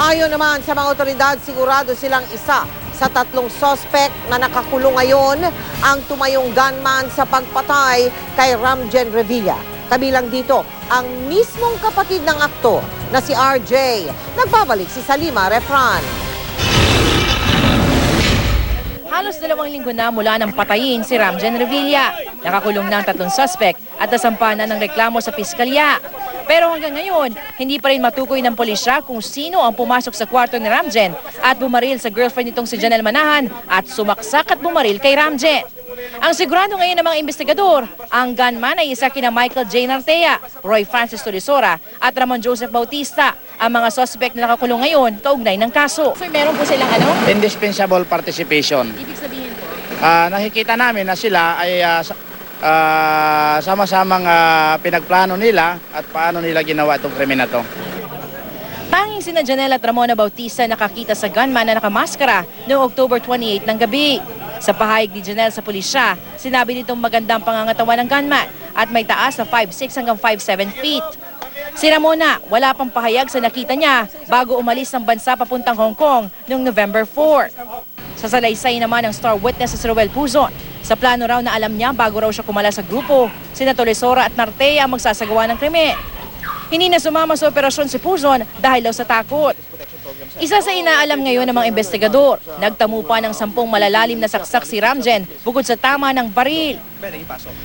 Ayon naman sa mga otoridad, sigurado silang isa sa tatlong sospek na nakakulong ngayon ang tumayong gunman sa pagpatay kay Ramjen Revilla. Kabilang dito ang mismong kapatid ng aktor na si RJ. Nagbabalik si Salima Refran. Halos dalawang linggo na mula nang patayin si Ramjan Revilla. Nakakulong na ang tatlong suspect at nasampa na ng reklamo sa piskalya. Pero hanggang ngayon, hindi pa rin matukoy ng pulisya kung sino ang pumasok sa kwarto ni Ramjen at bumaril sa girlfriend nitong si Janelle Manahan at sumaksak at bumaril kay Ramjen. Ang sigurado ngayon ng mga investigador, ang gunman ay isa kina Michael J. Nartea, Roy Francis Tolisora at Ramon Joseph Bautista. Ang mga suspect na nakakulong ngayon, kaugnay ng kaso. Sir, meron po silang ano? indispensable participation. Ibig sabihin po? Ah, nakikita namin na sila ay ah, sa- ah, sama-samang ah, pinagplano nila at paano nila ginawa itong krimen na to. Tanging sina Janelle at Ramona Bautista nakakita sa gunman na nakamaskara noong October 28 ng gabi. Sa pahayag ni Janelle sa pulisya, sinabi nitong magandang pangangatawan ng gunman at may taas na 5'6 hanggang 5'7 feet. Si Ramona, wala pang pahayag sa nakita niya bago umalis ng bansa papuntang Hong Kong noong November 4. Sa salaysay naman ng star witness sa Ruel Puzon, sa plano raw na alam niya bago raw siya kumala sa grupo, sina Tolesora at Nartea ang magsasagawa ng krimen. Hindi na sumama sa operasyon si Puzon dahil daw sa takot. Isa sa inaalam ngayon ng mga investigador, nagtamo pa ng sampung malalalim na saksak si Ramjen bukod sa tama ng baril.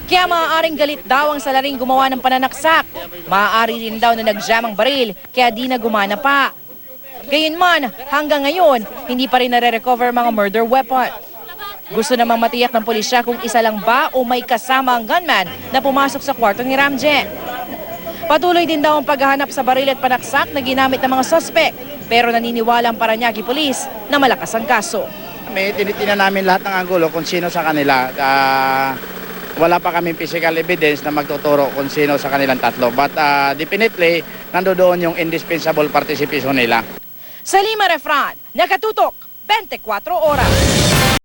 Kaya maaaring galit daw ang salaring gumawa ng pananaksak. Maaari rin daw na nagjam ang baril kaya di na gumana pa. Gayunman, hanggang ngayon, hindi pa rin nare-recover mga murder weapon. Gusto namang matiyak ng pulisya kung isa lang ba o may kasama ang gunman na pumasok sa kwarto ni Ramjen. Patuloy din daw ang paghahanap sa baril at panaksak na ginamit ng mga suspect. Pero naniniwala ang Paranaque Police na malakas ang kaso. May tinitingnan namin lahat ng angulo kung sino sa kanila. Ah, wala pa kaming physical evidence na magtuturo kung sino sa kanilang tatlo. But ah, definitely, nandoon yung indispensable participation nila. Sa Lima Refran, nakatutok 24 oras.